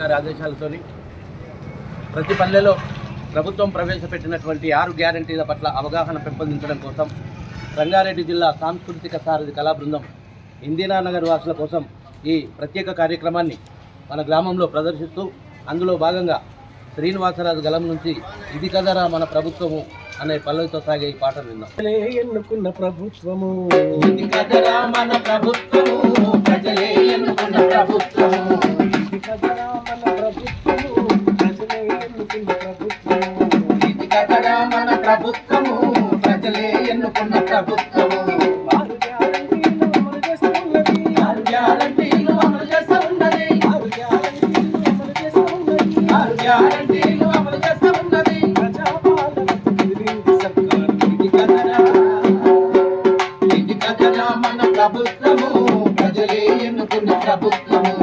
గారి ఆదేశాలతోని ప్రతి పల్లెలో ప్రభుత్వం ప్రవేశపెట్టినటువంటి ఆరు గ్యారంటీల పట్ల అవగాహన పెంపొందించడం కోసం రంగారెడ్డి జిల్లా సాంస్కృతిక సారథి కళా బృందం ఇందిరానగర్ వాసుల కోసం ఈ ప్రత్యేక కార్యక్రమాన్ని మన గ్రామంలో ప్రదర్శిస్తూ అందులో భాగంగా శ్రీనివాసరాజు గలం నుంచి ఇది కదరా మన ప్రభుత్వము అనే పల్లవితో సాగే ఈ విందాం ప్రజలే ఎన్నుకున్న ప్రభుత్వము. ఇది కదరా మన ప్రభుత్వము ప్రజలే ఎన్నుకున్న ప్రభుత్వము. ఇది ప్రభుత్వము ప్రజలే ఎన్నుకున్న ప్రభుత్వము ఇది కదరా ప్రభుత్వము ప్రజలే ఎన్నుకున్న ప్రభుత్వము ఆరు గ్యారంటీలు అమలు చేస్తున్నది ఆరు గ్యారంటీలు అమలు చేస్తూ ఆరు గ్యారంటీలు అమలు చేస్తున్నది ఆరు గ్యారంటీలు అమలు ప్రజాపాలన సర్కారు ఇది ఇది మన ప్రభుత్వము ప్రజలే ఎన్నుకున్న ప్రభుత్వము.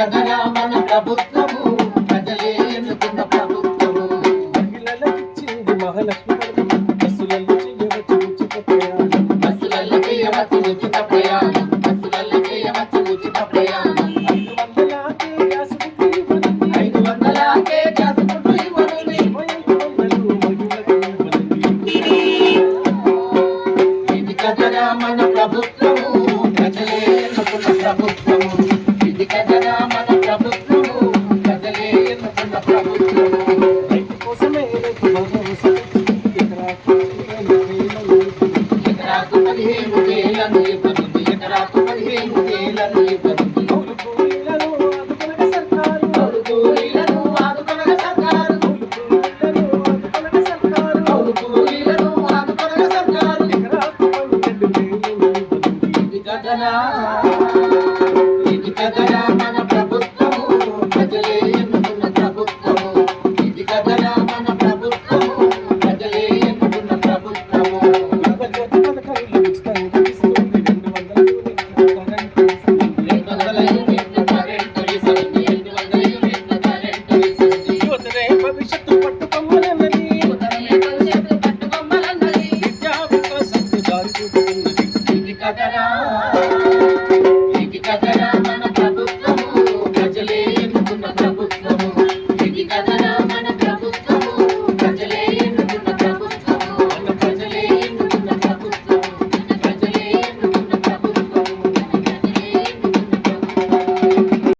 కదా మన ప్రభుత్వము ప్రజలే ఎన్నుకున్న ప్రభుత్వము. మహిళలకిచ్చింది మహాలక్ష్మి బస్సులలో చేయవచ్చు ఉచిత ప్రయాణం. బస్సులలో చేయవచ్చు ఉచిత ప్రయాణం. బస్సులలో చేయవచ్చు ఉచిత ప్రయాణం. ఐదు వందలకే గ్యాస్ బుక్ ఇవ్వనుంది. ఐదు వందలకే గ్యాస్ బుక్ ఇవ్వనుంది. ఐదు వందలు మహిళలకు ఇవ్వనుంది. ఇది కదా మన కూలీలను ఇవ్వనుంది ఎకరాకు పదిహేను వేలను ఇవ్వనుంది కూలీలను ఆదుకొనగ సర్కారు కూలీలను ఆదుకొనగ సర్కారు ఇది కథనా